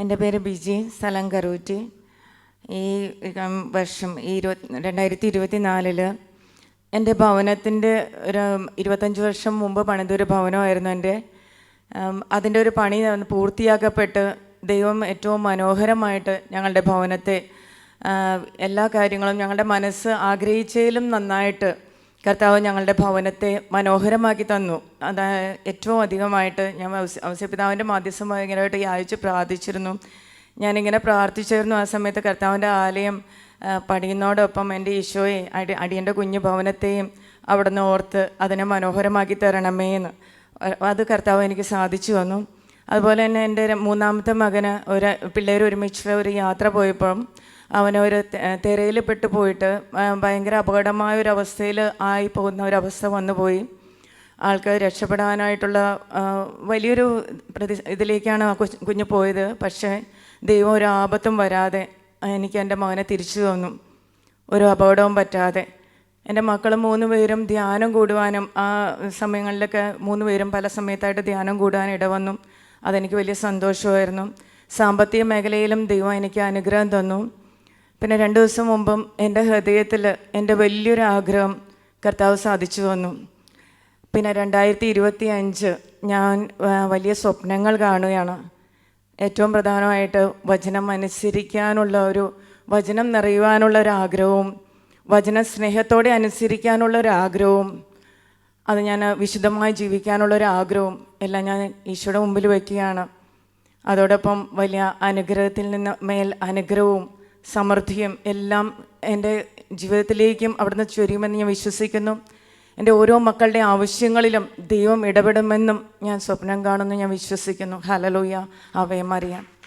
എന്റെ പേര് ബിജി സ്ഥലം കറൂറ്റി ഈ വർഷം ഈ ഇരുപത്തി രണ്ടായിരത്തി ഇരുപത്തി നാലിൽ എന്റെ ഭവനത്തിന്റെ ഒരു ഇരുപത്തഞ്ച് വർഷം മുമ്പ് പണിതൊരു ഭവനമായിരുന്നു എന്റെ. അതിന്റെ ഒരു പണി പൂർത്തിയാക്കപ്പെട്ട് ദൈവം ഏറ്റവും മനോഹരമായിട്ട് ഞങ്ങളുടെ ഭവനത്തെ എല്ലാ കാര്യങ്ങളും ഞങ്ങളുടെ മനസ്സ് ആഗ്രഹിച്ചതിലും നന്നായിട്ട് കർത്താവ് ഞങ്ങളുടെ ഭവനത്തെ മനോഹരമാക്കി തന്നു. അത് ഏറ്റവും അധികമായിട്ട് ഞാൻ ഔസ്യപിതാവിന്റെ മാധ്യസ്ഥം ഭയങ്കരമായിട്ട് യാചിച്ച് പ്രാർത്ഥിച്ചിരുന്നു. ഞാനിങ്ങനെ പ്രാർത്ഥിച്ചിരുന്നു ആ സമയത്ത് കർത്താവിന്റെ ആലയം പടിയുന്നതോടൊപ്പം എന്റെ ഈശോയെ അടി അടിയന്റെ കുഞ്ഞു ഭവനത്തെയും അവിടെ നിന്ന് ഓർത്ത് അതിനെ മനോഹരമാക്കി തരണമേ എന്ന് അത് കർത്താവ് എനിക്ക് സാധിച്ചു വന്നു അതുപോലെ തന്നെ എന്റെ മൂന്നാമത്തെ മകന് ഒരു പിള്ളേർ ഒരുമിച്ച് ഒരു യാത്ര പോയപ്പം അവനൊരു തിരയിൽ പെട്ട് പോയിട്ട് ഭയങ്കര അപകടമായ ഒരു അവസ്ഥയിൽ ആയി പോകുന്ന ഒരവസ്ഥ വന്നു പോയി. ആൾക്ക് രക്ഷപ്പെടാനായിട്ടുള്ള വലിയൊരു പ്രതി ഇതിലേക്കാണ് ആ കുഞ്ഞ് പോയത്. പക്ഷേ ദൈവം ഒരു ആപത്തും വരാതെ എനിക്ക് എന്റെ മകനെ തിരിച്ചു തന്നു. ഒരു അപകടവും പറ്റാതെ. എന്റെ മക്കൾ മൂന്ന് പേരും ധ്യാനം കൂടുവാനും ആ സമയങ്ങളിലൊക്കെ മൂന്ന് പേരും പല സമയത്തായിട്ട് ധ്യാനം കൂടുവാൻ ഇടവന്നു. അതെനിക്ക് വലിയ സന്തോഷമായിരുന്നു. സാമ്പത്തിക മേഖലയിലും ദൈവം എനിക്ക് അനുഗ്രഹം തന്നു. പിന്നെ രണ്ട് ദിവസം മുമ്പും എന്റെ ഹൃദയത്തിൽ എന്റെ വലിയൊരു ആഗ്രഹം കർത്താവ് സാധിച്ചു തന്നു പിന്നെ രണ്ടായിരത്തി ഇരുപത്തി അഞ്ച് ഞാൻ വലിയ സ്വപ്നങ്ങൾ കാണുകയാണ്. ഏറ്റവും പ്രധാനമായിട്ട് വചനം അനുസരിക്കാനുള്ള ഒരു വചനം നിറയുവാനുള്ള ഒരു ആഗ്രഹവും വചന സ്നേഹത്തോടെ അനുസരിക്കാനുള്ള ഒരു ആഗ്രഹവും അത് ഞാൻ വിശുദ്ധമായി ജീവിക്കാനുള്ള ഒരു ആഗ്രഹവും എല്ലാം ഞാൻ ഈശോയുടെ മുമ്പിൽ വയ്ക്കുകയാണ്. അതോടൊപ്പം വലിയ അനുഗ്രഹത്തിൽ നിന്ന് മേൽ അനുഗ്രഹവും സമൃദ്ധിയും എല്ലാം എന്റെ ജീവിതത്തിലേക്കും അവിടുന്ന് ചൊരിയുമെന്ന് ഞാൻ വിശ്വസിക്കുന്നു. എന്റെ ഓരോ മക്കളുടെ ആവശ്യങ്ങളിലും ദൈവം ഇടപെടുമെന്നും ഞാൻ സ്വപ്നം കാണുന്നു ഞാൻ വിശ്വസിക്കുന്നു. ഹലലോയ അവയെ മറിയാം.